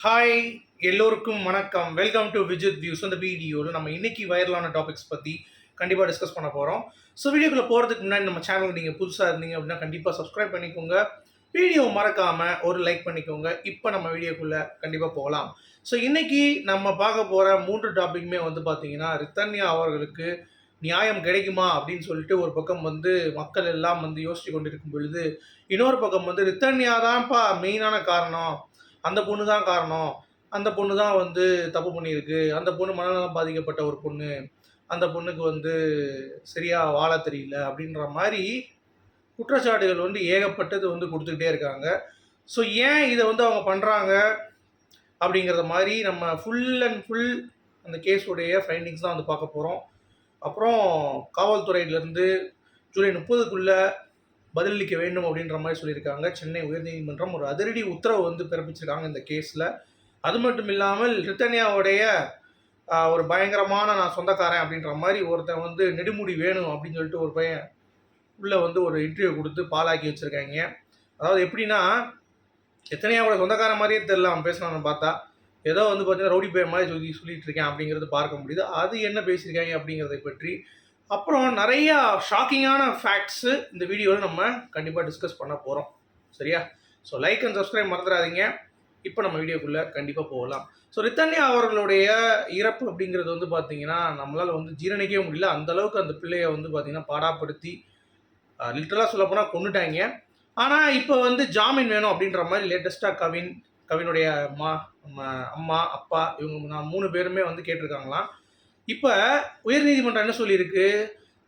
Hi எல்லோருக்கும் வணக்கம். Welcome to Vijith views அந்த வீடியோவில் நம்ம இன்னைக்கு வைரலான டாபிக்ஸ் பற்றி கண்டிப்பாக டிஸ்கஸ் பண்ண போகிறோம் ஸோ வீடியோக்குள்ளே போகிறதுக்கு முன்னாடி நம்ம சேனல் நீங்கள் புதுசாக இருந்தீங்க அப்படின்னா கண்டிப்பாக சப்ஸ்கிரைப் பண்ணிக்கோங்க. வீடியோ மறக்காமல் ஒரு லைக் பண்ணிக்கோங்க. இப்போ நம்ம வீடியோக்குள்ளே கண்டிப்பாக போகலாம் ஸோ இன்றைக்கி நம்ம பார்க்க போகிற மூன்று டாப்பிக்குமே வந்து பார்த்தீங்கன்னா ரித்தன்யா அவர்களுக்கு நியாயம் கிடைக்குமா அப்படின்னு சொல்லிட்டு ஒரு பக்கம் வந்து மக்கள் எல்லாம் வந்து யோசிச்சு கொண்டிருக்கும் பொழுது இன்னொரு பக்கம் வந்து ரித்தன்யா தான்ப்பா மெயினான காரணம். அந்த பொண்ணு தான் காரணம். அந்த பொண்ணு தான் வந்து தப்பு பண்ணியிருக்கு. அந்த பொண்ணு மனநலம் பாதிக்கப்பட்ட ஒரு பொண்ணு. அந்த பொண்ணுக்கு வந்து சரியாக வாழ தெரியல அப்படின்ற மாதிரி குற்றச்சாட்டுகள் வந்து ஏகப்பட்டது வந்து கொடுத்துக்கிட்டே இருக்காங்க. ஸோ ஏன் இதை வந்து அவங்க பண்ணுறாங்க அப்படிங்கிறத மாதிரி நம்ம ஃபுல் அண்ட் ஃபுல் அந்த கேஸுடைய ஃபைண்டிங்ஸ் தான் வந்து பார்க்க போகிறோம் அப்புறம் காவல்துறையிலேருந்து ஜூலை முப்பதுக்குள்ளே பதிலளிக்க வேண்டும் அப்படின்ற மாதிரி சொல்லியிருக்காங்க. சென்னை உயர்நீதிமன்றம் ஒரு அதிரடி உத்தரவு வந்து பிறப்பிச்சிருக்காங்க இந்த கேஸில். அது மட்டும் இல்லாமல் ரித்தன்யாவுடைய ஒரு பயங்கரமான நான் சொந்தக்காரன் அப்படின்ற மாதிரி ஒருத்தன் வந்து நெடுமுடி வேணும் அப்படின்னு சொல்லிட்டு ஒரு பையன் உள்ளே வந்து ஒரு இன்டர்வியூ கொடுத்து பாலாக்கி வச்சுருக்காங்க. அதாவது எப்படின்னா எத்தனையாவோட சொந்தக்காரன் மாதிரியே தெரில அவன் பேசுனான்னு பார்த்தா ஏதோ வந்து பார்த்தீங்கன்னா ரவுடி பையன் மாதிரி சொல்லி சொல்லிட்டு இருக்கேன் அப்படிங்கிறது பார்க்க முடியுது. அது என்ன பேசியிருக்காங்க அப்படிங்கிறத பற்றி அப்புறம் நிறையா ஷாக்கிங்கான ஃபேக்ட்ஸு இந்த வீடியோவில் நம்ம கண்டிப்பாக டிஸ்கஸ் பண்ண போகிறோம் சரியா? ஸோ லைக் அண்ட் சப்ஸ்கிரைப் மறந்துடாதீங்க. இப்போ நம்ம வீடியோக்குள்ளே கண்டிப்பாக போகலாம். ஸோ ரித்தன்யா அவர்களுடைய இறப்பு அப்படிங்கிறது வந்து பார்த்தீங்கன்னா நம்மளால் வந்து ஜீரணிக்கவே முடியல. அந்த அளவுக்கு அந்த பிள்ளையை வந்து பார்த்தீங்கன்னா பாடாப்படுத்தி லிட்டரலாக சொல்லப்போனால் கொண்டுட்டாங்க ஆனால் இப்போ வந்து ஜாமீன் வேணும் அப்படின்ற மாதிரி லேட்டஸ்ட்டாக கவின் கவினுடைய அம்மா- அம்மா அப்பா இவங்க நான் மூணு பேருமே வந்து கேட்டிருக்காங்களாம். இப்போ உயர்நீதிமன்றம் என்ன சொல்லியிருக்கு?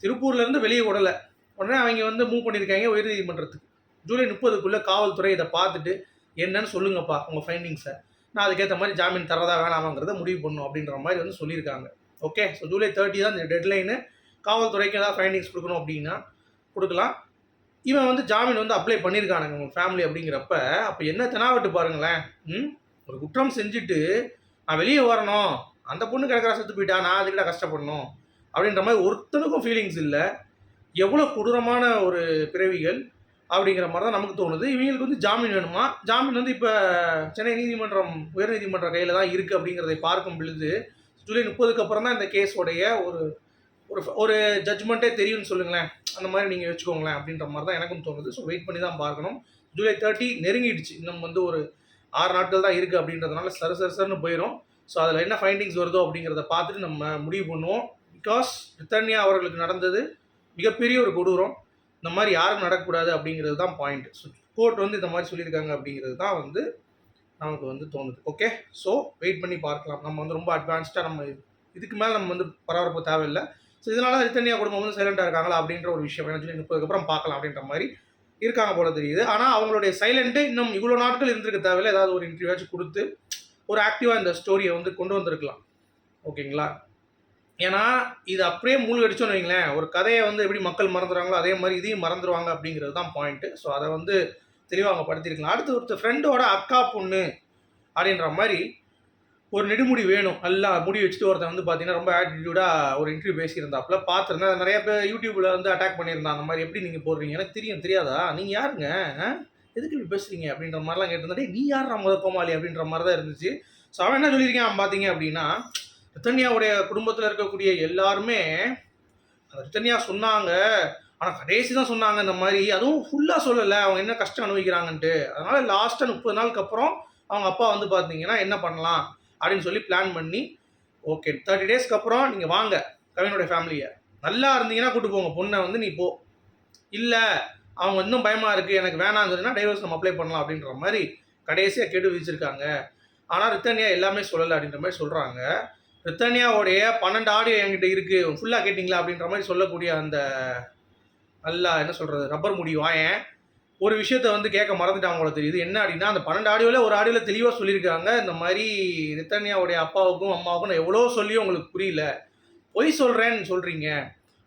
திருப்பூர்லேருந்து வெளியே விடலை உடனே அவங்க வந்து மூவ் பண்ணியிருக்காங்க உயர்நீதிமன்றத்துக்கு. ஜூலை முப்பதுக்குள்ளே காவல்துறை இதை பார்த்துட்டு என்னன்னு சொல்லுங்கப்பா உங்கள் ஃபைண்டிங்ஸை நான் அதுக்கேற்ற மாதிரி ஜாமீன் தரதா வேணாமாங்கிறத முடிவு பண்ணும் அப்படின்ற மாதிரி வந்து சொல்லியிருக்காங்க. ஓகே ஸோ ஜூலை தேர்ட்டி தான் இந்த டெட்லைனு காவல்துறைக்கு ஏதாவது ஃபைண்டிங்ஸ் கொடுக்கணும் அப்படின்னா கொடுக்கலாம். இவன் வந்து ஜாமீன் வந்து அப்ளை பண்ணியிருக்கானுங்க உங்கள் ஃபேமிலி அப்படிங்கிறப்ப அப்போ என்ன தெனாவட்டு பாருங்களேன். ம்? ஒரு குற்றம் செஞ்சுட்டு நான் வெளியே வரணும். அந்த பொண்ணு கிடக்கிற செத்து போயிட்டா நான் அதுக்கிட்ட கஷ்டப்படணும் அப்படின்ற மாதிரி ஒருத்தனுக்கும் ஃபீலிங்ஸ் இல்லை. எவ்வளோ கொடூரமான ஒரு பிறவிகள் அப்படிங்கிற மாதிரி தான் நமக்கு தோணுது. இவங்களுக்கு வந்து ஜாமீன் வேணுமா? ஜாமீன் வந்து இப்போ சென்னை நீதிமன்றம் உயர்நீதிமன்ற கையில் தான் இருக்குது அப்படிங்கிறதை பார்க்கும் பொழுது ஜூலை முப்பதுக்கு அப்புறம் தான் இந்த கேஸோடைய ஒரு ஒரு ஒரு ஜட்ஜ்மெண்ட்டே தெரியும்னு சொல்லுங்களேன். அந்த மாதிரி நீங்கள் வச்சுக்கோங்களேன் அப்படின்ற மாதிரி தான் எனக்கும் தோணுது. ஸோ வெயிட் பண்ணி தான் பார்க்கணும். ஜூலை தேர்ட்டி நெருங்கிடுச்சு. இன்னும் வந்து ஒரு ஆறு நாட்கள் தான் இருக்குது அப்படின்றதுனால சர சரி சரின்னு போயிடும் ஸோ அதில் என்ன ஃபைண்டிங்ஸ் வருதோ அப்படிங்கிறத பார்த்துட்டு நம்ம முடிவு பண்ணுவோம். பிகாஸ் பிரித்தானியா அவர்களுக்கு நடந்தது மிகப்பெரிய ஒரு கொடூரம். இந்த மாதிரி யாரும் நடக்கக்கூடாது அப்படிங்கிறது தான் பாயிண்ட் ஸோ கோர்ட் வந்து இந்த மாதிரி சொல்லியிருக்காங்க அப்படிங்கிறது தான் வந்து நமக்கு வந்து தோணுது. ஓகே ஸோ வெயிட் பண்ணி பார்க்கலாம். நம்ம வந்து ரொம்ப அட்வான்ஸ்டாக நம்ம இதுக்கு மேலே நம்ம வந்து பரபரப்பு தேவையில்லை. ஸோ இதனால ரித்தன்யா குடும்பம் வந்து சைலண்டாக இருக்காங்களா அப்படின்ற ஒரு விஷயம் என்ன சொல்லி முப்பதுக்கப்புறம் பார்க்கலாம் அப்படின்ற மாதிரி இருக்காங்க போல தெரியுது. ஆனால் அவங்களுடைய சைலண்ட்டு இன்னும் இவ்வளோ நாட்கள் இருந்திருக்க தேவையில்ல. ஏதாவது ஒரு இன்டர்வியூவாச்சும் கொடுத்து ஒரு ஆக்டிவாக இந்த ஸ்டோரியை வந்து கொண்டு வந்திருக்கலாம். ஓகேங்களா? ஏன்னா இது அப்படியே மூழ்கடிச்சோன்னு வைங்களேன். ஒரு கதையை வந்து எப்படி மக்கள் மறந்துடுறாங்களோ அதே மாதிரி இதையும் மறந்துடுவாங்க அப்படிங்கிறது தான் பாயிண்ட்டு ஸோ அதை வந்து தெளிவாக அவங்க படுத்திருக்கலாம். அடுத்து ஒருத்தர் ஃப்ரெண்டோட அக்கா பொண்ணு அப்படின்ற மாதிரி ஒரு நெடுமுடி வேணும். எல்லாம் முடி வச்சுட்டு ஒருத்தன் வந்து பார்த்தீங்கன்னா ரொம்ப ஆட்டிடியூடாக ஒரு இன்டர்வியூ பேசியிருந்தாப்புல பார்த்துருந்தேன். நிறைய பேர் யூடியூப்பில் வந்து அட்டாக் பண்ணியிருந்தான். அந்த மாதிரி எப்படி நீங்கள் போடுறீங்க? எனக்கு தெரியும். தெரியாதா? நீங்கள் யாருங்க? எதுக்கு இப்படி பேசுறீங்க அப்படின்ற மாதிரிலாம் கேட்டிருந்தா நீ யார் ராமத கோமாளி? அப்படின்ற மாதிரி தான் இருந்துச்சு. ஸோ அவன் என்ன சொல்லியிருக்கான் பார்த்தீங்க அப்படின்னா ரித்தன்யாவுடைய குடும்பத்தில் இருக்கக்கூடிய எல்லாருமே அந்த ரித்தன்யா சொன்னாங்க. ஆனால் கடைசி தான் சொன்னாங்க இந்த மாதிரி. அதுவும் ஃபுல்லாக சொல்லலை. அவங்க என்ன கஷ்டம் அனுபவிக்கிறாங்கன்ட்டு. அதனால் லாஸ்ட்டாக முப்பது நாளுக்கு அப்புறம் அவங்க அப்பா வந்து பார்த்தீங்கன்னா என்ன பண்ணலாம்? அப்படின்னு சொல்லி பிளான் பண்ணி ஓகே தேர்ட்டி டேஸ்க்கு அப்புறம் நீங்கள் வாங்க. கவினுடைய ஃபேமிலியை நல்லா இருந்தீங்கன்னா கூட்டு போங்க. பொண்ணை வந்து நீ போ. இல்லை அவங்க இன்னும் பயமாக இருக்குது எனக்கு வேணாம்னு டைவர்ஸ் நம்ம அப்ளை பண்ணலாம் அப்படின்ற மாதிரி கடைசியாக கேட்டு விதிச்சிருக்காங்க ஆனால் ரித்தன்யா எல்லாமே சொல்லலை அப்படின்ற மாதிரி சொல்கிறாங்க ரித்தன்யாவுடைய பன்னெண்டு ஆடியோ என்கிட்ட இருக்குது ஃபுல்லாக கேட்டிங்களா அப்படின்ற மாதிரி சொல்லக்கூடிய அந்த நல்லா என்ன சொல்கிறது ரப்பர் முடி வாயன். ஒரு விஷயத்த வந்து கேட்க மறந்துட்டாங்க போல தெரியுது. என்ன அப்படின்னா அந்த பன்னெண்டு ஆடியோவில் ஒரு ஆடியோவில் தெளிவாக சொல்லியிருக்காங்க. இந்த மாதிரி ரித்தன்யாவுடைய அப்பாவுக்கும் அம்மாவுக்கும் நான் எவ்வளோ சொல்லியும் உங்களுக்கு புரியல. பொய் சொல்கிறேன்னு சொல்கிறீங்க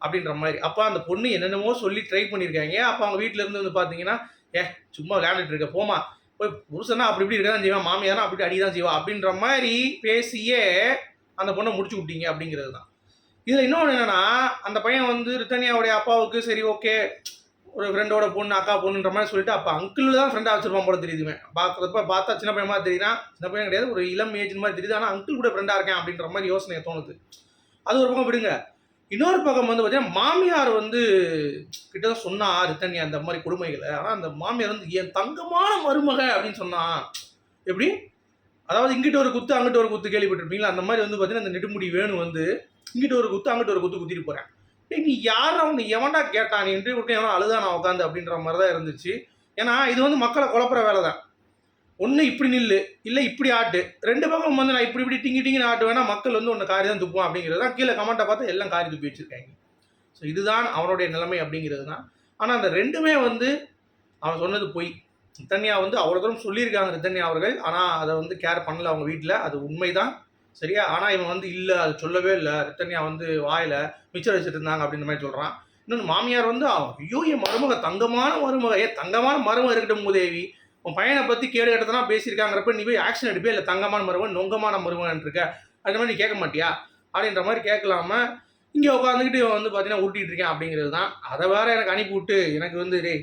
அப்படின்ற மாதிரி. அப்போ அந்த பொண்ணு என்னென்னமோ சொல்லி ட்ரை பண்ணியிருக்காங்க. அப்போ அவங்க வீட்டில் இருந்து வந்து பார்த்தீங்கன்னா ஏ சும்மா விளையாண்டுட்டு இருக்க போமா போய் புருஷனா அப்படி இப்படி இருக்க தான் செய்வான் மாமியாரா அப்படி அடி தான் செய்வா. அப்படின்ற மாதிரி பேசியே அந்த பொண்ணை முடிச்சு விட்டீங்க அப்படிங்கிறது தான். இதில் இன்னொன்று என்னென்னா அந்த பையன் வந்து ரித்தனியாவுடைய அப்பாவுக்கு சரி ஓகே. ஒரு ஃப்ரெண்டோட பொண்ணு அக்கா பொண்ணுன்ற மாதிரி சொல்லிட்டு அப்போ அங்கிள் தான் ஃப்ரெண்டாக வச்சிருப்பான் போல தெரியுதுமே. பார்க்குறப்ப பார்த்தா சின்ன பையன் மாதிரி தெரியுறான் சின்ன பையன் கிடையாது ஒரு இளம் ஏஜ் மாதிரி தெரியுது. ஆனால் அங்கிள் கூட ஃப்ரெண்டாக இருக்கேன் அப்படின்ற மாதிரி யோசனை தோணுது. அது ஒரு பக்கம் விடுங்க. இன்னொரு பக்கம் வந்து பார்த்தீங்கன்னா மாமியார் வந்து கிட்ட தான் சொன்னா ரித்தனி அந்த மாதிரி கொடுமைகளை. ஆனால் அந்த மாமியார் வந்து என் தங்கமான மருமக அப்படின்னு சொன்னான் எப்படி? அதாவது இங்கிட்ட ஒரு குத்து அங்கிட்ட ஒரு குத்து கேள்விப்பட்டிருப்பீங்களா? அந்த மாதிரி வந்து பார்த்தீங்கன்னா அந்த நெடுமுடி வேணும் வந்து இங்கிட்ட ஒரு குத்து அங்கிட்ட ஒரு குத்து குத்திட்டு போகிறேன் நீ யார் வந்து எவன்டா கேட்டான் நீ இன்டர்வியூ எவனா அழுதா நான் உட்காந்து அப்படின்ற மாதிரி தான் இருந்துச்சு. ஏன்னா இது வந்து மக்களை குழப்புற வேலை தான் ஒன்று இப்படி நில்லு இல்லை இப்படி ஆட்டு. ரெண்டு பக்கம் வந்து நான் இப்படி இப்படி டிங்கி டிங்கின்னு ஆட்டுவேன்னா மக்கள் வந்து ஒன்று காரி தான் துப்புவான் அப்படிங்கிறது தான். கீழே கமெண்ட்டை பார்த்து எல்லாம் காரி துப்பி வச்சுருக்காங்க. ஸோ இதுதான் அவனுடைய நிலைமை அப்படிங்கிறது தான். ஆனால் அந்த ரெண்டுமே வந்து அவன் சொன்னது பொய். ரித்தன்யா வந்து அவ்வளோ தூரம் சொல்லியிருக்காங்க ரித்தன்யா அவர்கள். ஆனால் அதை வந்து கேர் பண்ணல அவங்க வீட்டில் அது உண்மைதான். சரியா? ஆனால் இவன் வந்து இல்லை அது சொல்லவே இல்லை. ரித்தன்யா வந்து வாயில் மிச்சம் வச்சுட்டு இருந்தாங்க அப்படின்ற மாதிரி சொல்கிறான் இன்னொன்று மாமியார் வந்து ஐயோ என் மருமக தங்கமான மருமக. ஏ தங்கமான மருமக இருக்கட்டும் மூதேவி உன் பையனை பற்றி கேடு எடுத்தனா பேசியிருக்காங்கிறப்ப நீ போய் ஆக்ஷன் எடுப்பே இல்லை தங்கமான மருவன் நொங்கமான மருமகன் இருக்க அது மாதிரி நீ கேட்க மாட்டியா? அப்படின்ற மாதிரி கேட்கலாம. இங்கே உட்காந்துக்கிட்டு இவன் வந்து பார்த்தீங்கன்னா ஊட்டிகிட்டு இருக்கேன் அப்படிங்கிறது தான். அதை வேற எனக்கு அனுப்பி விட்டு எனக்கு வந்து ரே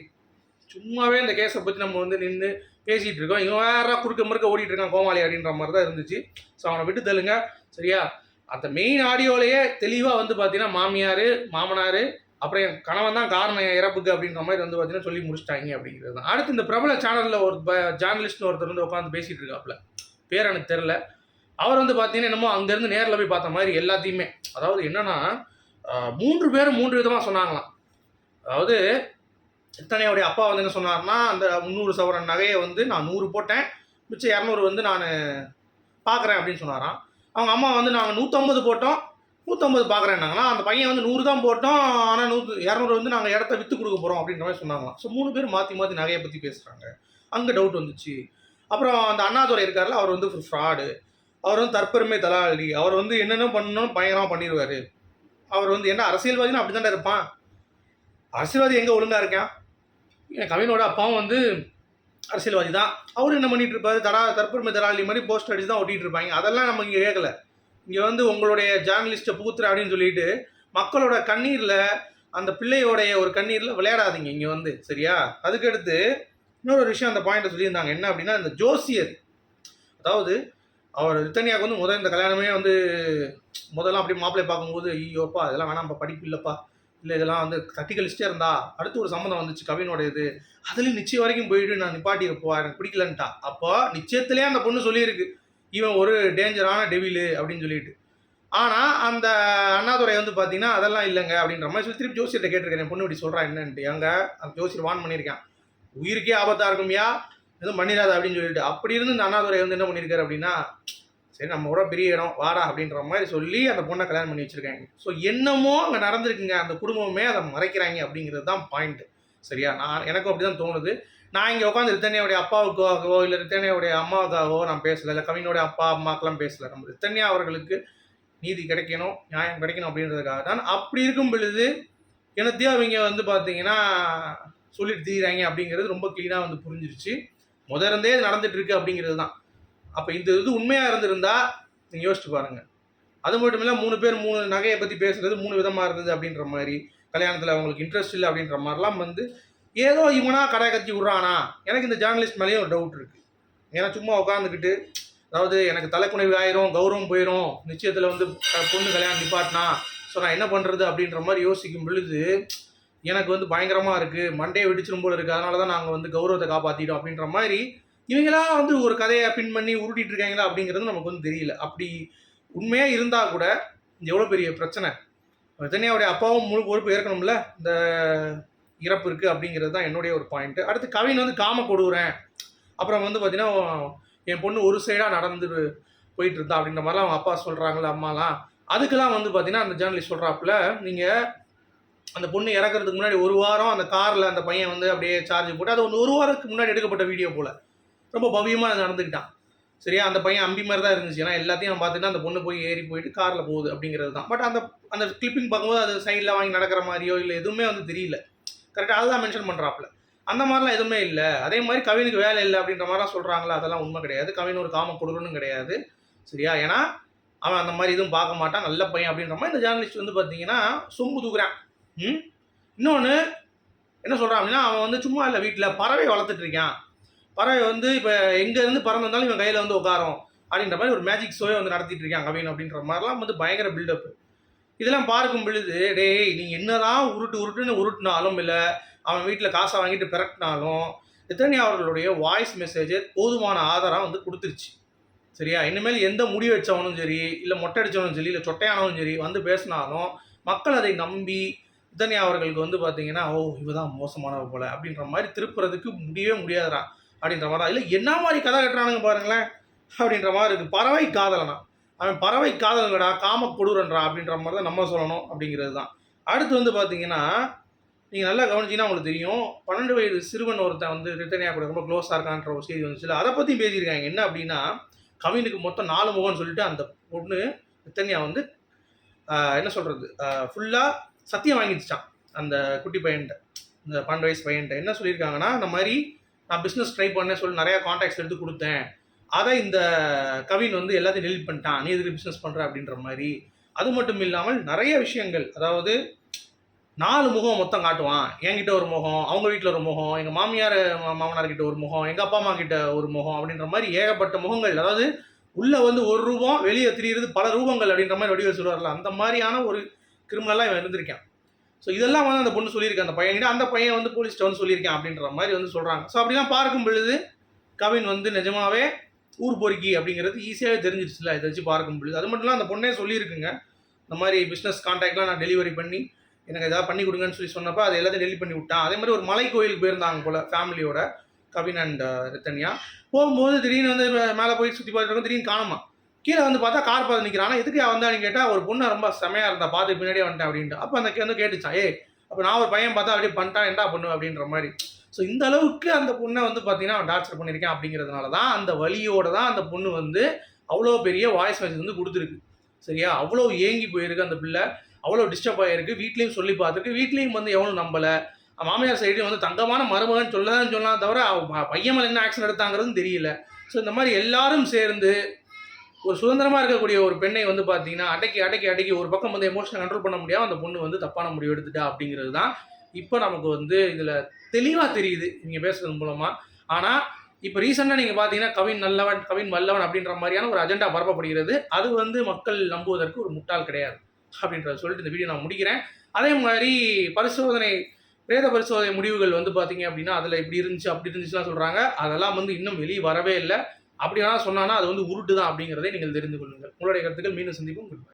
சும்மாவே இந்த கேஸை பற்றி நம்ம வந்து நின்று பேசிகிட்டு இருக்கோம். இவன் வேற குறுக்க முறுக்க ஓடிட்டு இருக்கான் கோமாளி அப்படின்ற மாதிரி தான் இருந்துச்சு. ஸோ அவனை விட்டு தள்ளுங்க. சரியா? அந்த மெயின் ஆடியோலையே தெளிவாக வந்து பார்த்தீங்கன்னா மாமியார் மாமனார் அப்புறம் என் கணவன் தான் காரணம் இறப்புக்கு அப்படின்ற மாதிரி வந்து பார்த்தீங்கன்னா சொல்லி முடிச்சிட்டாங்க அப்படிங்கிறது தான். அடுத்து இந்த பிரபல சேனலில் ஒரு ஜேர்னலிஸ்ட்னு ஒருத்தர் வந்து உட்காந்து பேசிகிட்டு இருக்காப்புல. பேர் எனக்கு தெரில அவர் வந்து பார்த்தீங்கன்னா என்னமோ அங்கேருந்து நேரில் போய் பார்த்த மாதிரி எல்லாத்தையுமே அதாவது என்னன்னா மூன்று பேரும் மூன்று விதமாக சொன்னாங்களாம். அதாவது இத்தனையோடைய அப்பா வந்து என்ன சொன்னார்னா அந்த முந்நூறு சவரன் நகையை வந்து நான் நூறு போட்டேன் மிச்சம் இரநூறு வந்து நான் பார்க்குறேன் அப்படின்னு சொன்னாராம். அவங்க அம்மா வந்து நாங்கள் நூற்றம்பது போட்டோம் நூற்றம்பது பார்க்குறேன்னாங்கன்னா அந்த பையன் வந்து நூறு தான் போட்டோம். ஆனால் நூற்று இரநூறு வந்து நாங்கள் இடத்த விற்று கொடுக்க போகிறோம் அப்படின்ற மாதிரி சொன்னாங்களாம். ஸோ மூணு பேர் மாற்றி மாற்றி நகையை பற்றி பேசுகிறாங்க அங்கே டவுட் வந்துச்சு. அப்புறம் அந்த அண்ணாதுரை இருக்கார்ல அவர் வந்து ஃப்ராடு அவர் வந்து தற்பெருமை தலாளி. அவர் வந்து என்னென்ன பண்ணணும் பயங்கரமாக பண்ணிடுவார் அவர் வந்து என்ன அரசியல்வாதினா அப்படி தானே இருப்பான். அரசியல்வாதி எங்கே ஒழுங்காக இருக்கான்? என் கவினோட அப்பாவும் வந்து அரசியல்வாதி தான். அவர் என்ன பண்ணிட்டு இருப்பார்? தடா தற்பெருமை தலாளி மாதிரி போஸ்டர் அடிச்சு தான் ஓட்டிகிட்டு இருப்பாங்க. அதெல்லாம் நம்ம இங்கே கேட்கல இங்கே வந்து உங்களுடைய ஜேர்னலிஸ்ட்டை புகுத்துற அப்படின்னு சொல்லிட்டு மக்களோட கண்ணீரில் அந்த பிள்ளையோடைய ஒரு கண்ணீரில் விளையாடாதீங்க இங்கே வந்து சரியா? அதுக்கடுத்து இன்னொரு விஷயம் அந்த பாயிண்ட்டை சொல்லியிருந்தாங்க. என்ன அப்படின்னா இந்த ஜோசியர். அதாவது அவர் ரித்தனியாவுக்கு வந்து முதல் இந்த கல்யாணமே வந்து முதல்ல அப்படி மாப்பிள்ளை பார்க்கும்போது ஐயோப்பா இதெல்லாம் வேணாம்ப்பா படிப்பு இல்லைப்பா. இல்லை இதெல்லாம் வந்து தட்டி கழிச்சிட்டே இருந்தா அடுத்து ஒரு சம்மந்தம் வந்துச்சு கவினோட இது. அதுலேயும் நிச்சயம் வரைக்கும் போயிட்டு நான் நிப்பாட்டி இருப்போம் எனக்கு பிடிக்கலன்ட்டா அப்போ நிச்சயத்திலே அந்த பொண்ணு சொல்லியிருக்கு. இவன் ஒரு டேஞ்சரான டெவிலு அப்படின்னு சொல்லிட்டு. ஆனால் அந்த அண்ணாதுரை வந்து பார்த்தீங்கன்னா அதெல்லாம் இல்லைங்க அப்படின்ற மாதிரி சொல்லி திருப்பி ஜோசியர்கிட்ட கேட்டிருக்கேன் பொண்ணு இப்படி சொல்கிறான் என்னன்ட்டு. அங்கே அந்த ஜோசியர் வான் பண்ணியிருக்கான். உயிருக்கே ஆபத்தாக இருக்கும்யா. எதுவும் பண்ணிடாது அப்படின்னு சொல்லிட்டு. அப்படி இருந்து இந்த அண்ணாதுரை வந்து என்ன பண்ணியிருக்காரு அப்படின்னா சரி நம்ம கூட பெரிய இடம் வாடா அப்படின்ற மாதிரி சொல்லி அந்த பொண்ணை கல்யாணம் பண்ணி வச்சிருக்காங்க. ஸோ என்னமோ அங்கே நடந்திருக்குங்க. அந்த குடும்பமே அதை மறைக்கிறாங்க அப்படிங்கிறது தான் பாயிண்ட் சரியா? நான் எனக்கும் அப்படி தான் தோணுது. நான் இங்கே உட்காந்து ரித்தன்யாவுடைய அப்பாவுக்காகவோ இல்லை ரித்தன்யாவுடைய அம்மாவுக்காகவோ நான் பேசலை. இல்லை கவினோடைய அப்பா அம்மாக்கெல்லாம் பேசலை. நம்ம ரித்தன்யா அவர்களுக்கு நீதி கிடைக்கணும் நியாயம் கிடைக்கணும் அப்படின்றதுக்காக தான் அப்படி இருக்கும் பொழுது என்னத்தையும் அவங்க வந்து பார்த்தீங்கன்னா சொல்லிட்டு தீராங்க அப்படிங்கிறது ரொம்ப க்ளீனாக வந்து புரிஞ்சிருச்சு. முதலிருந்தே இது நடந்துட்டு இருக்கு அப்படிங்கிறது தான். அப்போ இந்த இது உண்மையாக இருந்திருந்தா நீங்கள் யோசிச்சு பாருங்கள் அது மட்டும் இல்லை மூணு பேர் மூணு நகையை பற்றி பேசுகிறது மூணு விதமாக இருந்தது அப்படின்ற மாதிரி கல்யாணத்தில் அவங்களுக்கு இன்ட்ரெஸ்ட் இல்லை அப்படின்ற மாதிரிலாம் வந்து ஏதோ இவனா கடை கத்தி விட்றானா? எனக்கு இந்த ஜேர்னலிஸ்ட் மேலேயும் ஒரு டவுட் இருக்குது ஏன்னா சும்மா உட்காந்துக்கிட்டு அதாவது எனக்கு தலைக்குணைவு ஆயிரும் கௌரவம் போயிடும் நிச்சயத்தில் வந்து பொண்ணு கல்யாணம் நிப்பாட்டினா ஸோ நான் என்ன பண்ணுறது அப்படின்ற மாதிரி யோசிக்கும் பொழுது எனக்கு வந்து பயங்கரமாக இருக்குது மண்டையை வெடிச்சிடும் போல இருக்குது அதனால தான் நாங்கள் வந்து கௌரவத்தை காப்பாற்றிட்டோம் அப்படின்ற மாதிரி இவங்களா வந்து ஒரு கதையை பின் பண்ணி உருட்டிட்டு இருக்காங்களா அப்படிங்கிறது நமக்கு வந்து தெரியல. அப்படி உண்மையாக இருந்தால் கூட எவ்வளோ பெரிய பிரச்சனை. தனியாவுடைய அப்பாவும் முழு பொறுப்பு ஏற்கணும்ல? இந்த இறப்பு இருக்குது அப்படிங்கிறது தான் என்னுடைய ஒரு பாயிண்ட்டு அடுத்து கவின் வந்து காம கொடுக்குறேன் அப்புறம் வந்து பார்த்தீங்கன்னா என் பொண்ணு ஒரு சைடாக நடந்து போயிட்டு இருந்தா அப்படின்ற மாதிரிலாம் அவங்க அப்பா சொல்கிறாங்களே அம்மாலாம். அதுக்கெல்லாம் வந்து பார்த்தீங்கன்னா அந்த ஜேர்னலிஸ்ட் சொல்கிறாப்புல நீங்கள் அந்த பொண்ணு இறக்குறதுக்கு முன்னாடி ஒரு வாரம் அந்த காரில் அந்த பையன் வந்து அப்படியே சார்ஜ் போட்டு அது ஒன்று ஒரு வாரத்துக்கு முன்னாடி எடுக்கப்பட்ட வீடியோ போல். ரொம்ப பவ்யமாக நடந்துக்கிட்டான். சரியா? அந்த பையன் அம்பி மாதிரி தான் இருந்துச்சு. ஏன்னா எல்லாத்தையும் அவன் பார்த்துட்டு அந்த பொண்ணு போய் ஏறி போயிட்டு காரில் போகுது அப்படிங்கிறது தான். பட் அந்த அந்த கிளிப்பிங் பார்க்கும்போது அது சைடில் வாங்கி நடக்கிற மாதிரியோ இல்லை எதுவுமே வந்து தெரியல. கரெக்டாக அதுதான் மென்ஷன் பண்ணுறாப்புல அந்த மாதிரிலாம் எதுவுமே இல்லை. அதே மாதிரி கவினுக்கு வேலை இல்லை அப்படின்ற மாதிரிலாம் சொல்கிறாங்களா அதெல்லாம் உண்மை கிடையாது. கவின் ஒரு காம கொடுக்கணும் கிடையாது. சரியா? ஏன்னா அவன் அந்த மாதிரி எதுவும் பார்க்க மாட்டான். நல்ல பையன் அப்படின்ற மாதிரி இந்த ஜேர்னலிஸ்ட் வந்து பார்த்தீங்கன்னா சொம்பு தூக்குறான். ம்? இன்னொன்று என்ன சொல்கிறான் அப்படின்னா அவன் வந்து சும்மா இல்லை வீட்டில் பறவை வளர்த்துட்டு இருக்கான். பறவை வந்து இப்போ எங்கேருந்து பறந்திருந்தாலும் இவன் கையில் வந்து உட்காரும். அப்படின்ற மாதிரி ஒரு மேஜிக் ஷோவே வந்து நடத்திட்டு இருக்கான் கவின் அப்படின்ற மாதிரிலாம் வந்து பயங்கர பில்டப் இதெல்லாம் பார்க்கும் பொழுது டேய் நீங்கள் என்னதான் உருட்டு உருட்டுன்னு உருட்டினாலும் இல்லை அவன் வீட்டில் காசை வாங்கிட்டு பிறட்டினாலும் எத்தனை அவர்களுடைய வாய்ஸ் மெசேஜ் போதுமான ஆதாரம் வந்து கொடுத்துருச்சு. சரியா? இனிமேல் எந்த முடி வச்சவனும் சரி இல்லை மொட்டை அடித்தவனும் சரி இல்லை சொட்டையானவனும் சரி வந்து பேசினாலும் மக்கள் அதை நம்பி இத்தனை அவர்களுக்கு வந்து பார்த்தீங்கன்னா ஓ இவதான் மோசமானவ போல அப்படின்ற மாதிரி திருப்புறதுக்கு முடியவே முடியாதுடா அப்படின்ற மாதிரி இல்லை என்ன மாதிரி கதை கட்டுறானுங்க பாருங்களேன் அப்படின்ற மாதிரி இருக்குது பறவை காதலனா. அவன் பறவை காதலங்கடா காம கொடூரன்றா அப்படின்ற மாதிரி தான் நம்ம சொல்லணும் அப்படிங்கிறது தான் அடுத்து வந்து பார்த்தீங்கன்னா நீங்கள் நல்லா கவனிச்சிங்கன்னா உங்களுக்கு தெரியும். பன்னெண்டு வயது சிறுவன் ஒருத்தன் வந்து ரிட்டனியாக கூட ரொம்ப க்ளோஸாக இருக்கான்ற ஒரு செய்தி வந்துச்சுல. அதை பற்றி பேசியிருக்காங்க. என்ன அப்படின்னா கவினுக்கு மொத்தம் நாலு முகம்னு சொல்லிட்டு அந்த பொண்ணு ரித்தன்யா வந்து என்ன சொல்கிறது ஃபுல்லாக சத்தியம் வாங்கிடுச்சான். அந்த குட்டி பையன்கிட்ட இந்த பன்னெண்டு வயசு பையன்கிட்ட என்ன சொல்லியிருக்காங்கன்னா இந்த மாதிரி நான் பிஸ்னஸ் ட்ரை பண்ணேன் சொல்லி நிறையா காண்டாக்ட்ஸ் எடுத்து கொடுத்தேன். அதை இந்த கவின் வந்து எல்லாத்தையும் டெலிட் பண்ணிட்டான். நீ எதுக்கு பிஸ்னஸ் பண்ணுற அப்படின்ற மாதிரி. அது மட்டும் இல்லாமல் நிறைய விஷயங்கள். அதாவது நாலு முகம் மொத்தம் காட்டுவான். என்கிட்ட ஒரு முகம் அவங்க வீட்டில் ஒரு முகம் எங்கள் மாமியார் மாமனார் கிட்ட ஒரு முகம் எங்கள் அப்பா அம்மா கிட்ட ஒரு முகம் அப்படின்ற மாதிரி ஏகப்பட்ட முகங்கள். அதாவது உள்ளே வந்து ஒரு ரூபம் வெளியே திரியிறது பல ரூபங்கள் அப்படின்ற மாதிரி வடிவ சொல்லுவார்ல. அந்த மாதிரியான ஒரு கிரிமினலாக இவன் இருந்திருக்கான். ஸோ இதெல்லாம் வந்து அந்த பொண்ணு சொல்லியிருக்கேன் அந்த பையன்கிட்ட அந்த பையன் வந்து போலீஸ் வந்து சொல்லியிருக்கேன் அப்படின்ற மாதிரி வந்து சொல்கிறாங்க ஸோ அப்படிலாம் பார்க்கும் பொழுது கவின் வந்து நிஜமாவே ஊர் பொறுக்கி அப்படிங்கிறது ஈஸியாகவே தெரிஞ்சிருச்சுல இதை வச்சு பார்க்க முடியுது அது மட்டும் இல்லை அந்த பொண்ணே சொல்லியிருக்குங்க இந்த மாதிரி பிஸ்னஸ் கான்டாக்ட்லாம் நான் டெலிவரி பண்ணி எனக்கு ஏதாவது பண்ணி கொடுங்கன்னு சொல்லி சொன்னப்போ அதை எல்லாத்தையும் டெலிவரி பண்ணி விட்டான். அதே மாதிரி ஒரு மலை கோயிலுக்கு போயிருந்தாங்க போல ஃபேமிலியோட கவின் அண்ட் ரித்தன்யா. போகும்போது திடீர்னு வந்து மேலே போய் சுற்றி பார்த்துட்டு இருக்கோம், திடீர்னு காணுமா. கீழே வந்து பார்த்தா கார் பார்த்து நிற்கிறான் எதுக்கு வந்தான்னு கேட்டால் ஒரு பொண்ணு ரொம்ப செமையாக இருந்தா பார்த்து பின்னாடியே வந்துட்டேன் அப்படின்ட்டு. அப்போ அந்த வந்து கேட்டுச்சான் ஏ அப்போ நான் ஒரு பையன் பார்த்தா அப்படியே பண்ணிட்டான் என்ன பண்ணுவேன் அப்படின்ற மாதிரி. ஸோ இந்த அளவுக்கு அந்த பொண்ணை வந்து பார்த்தீங்கன்னா அவன் டார்ச்சர் பண்ணியிருக்கேன் அப்படிங்கிறதுனால தான் அந்த வழியோட தான் அந்த பொண்ணு வந்து அவ்வளோ பெரிய வாய்ஸ் மெசேஜ் வந்து கொடுத்துருக்கு. சரியா? அவ்வளோ ஏங்கி போயிருக்கு அந்த பிள்ளை. அவ்வளோ டிஸ்டர்ப் ஆகிருக்கு வீட்லேயும் சொல்லி பார்த்துருக்கு. வீட்லேயும் வந்து எவனும் நம்பலை. மாமியார் சைடு வந்து தங்கமான மருமகன் சொல்லதான் சொல்லலாம் தவிர பையன் மேலே என்ன ஆக்ஷன் எடுத்தாங்கிறதும் தெரியல. ஸோ இந்த மாதிரி எல்லாரும் சேர்ந்து ஒரு சுதந்திரமாக இருக்கக்கூடிய ஒரு பெண்ணை வந்து பார்த்தீங்கன்னா அடக்கி அடக்கி அடக்கி ஒரு பக்கம் வந்து எமோஷனை கண்ட்ரோல் பண்ண முடியாமல் அந்த பொண்ணு வந்து தப்பான முடிவு எடுத்துட்டா அப்படிங்கிறது தான். இப்போ நமக்கு வந்து இதில் தெளிவாக தெரியுது நீங்கள் பேசுறது மூலமாக ஆனால் இப்போ ரீசெண்டாக நீங்கள் பார்த்தீங்கன்னா கவின் நல்லவன் கவின் வல்லவன் அப்படின்ற மாதிரியான ஒரு அஜெண்டா பரப்பப்படுகிறது. அது வந்து மக்கள் நம்புவதற்கு ஒரு முட்டாள் கிடையாது அப்படின்றத சொல்லிட்டு இந்த வீடியோ நான் முடிக்கிறேன். அதே மாதிரி பரிசோதனை பிரேத பரிசோதனை முடிவுகள் வந்து பார்த்தீங்க அப்படின்னா அதில் இப்படி இருந்துச்சு அப்படி இருந்துச்சுலாம் சொல்கிறாங்க அதெல்லாம் வந்து இன்னும் வெளியே வரவே இல்லை. அப்படி வேணால் சொன்னான்னா அது வந்து உருட்டு தான் அப்படிங்கிறதே நீங்கள் தெரிந்து கொள்ளுங்கள். உங்களுடைய கருத்துக்கள் மீண்டும் சந்திப்போம். Goodbye.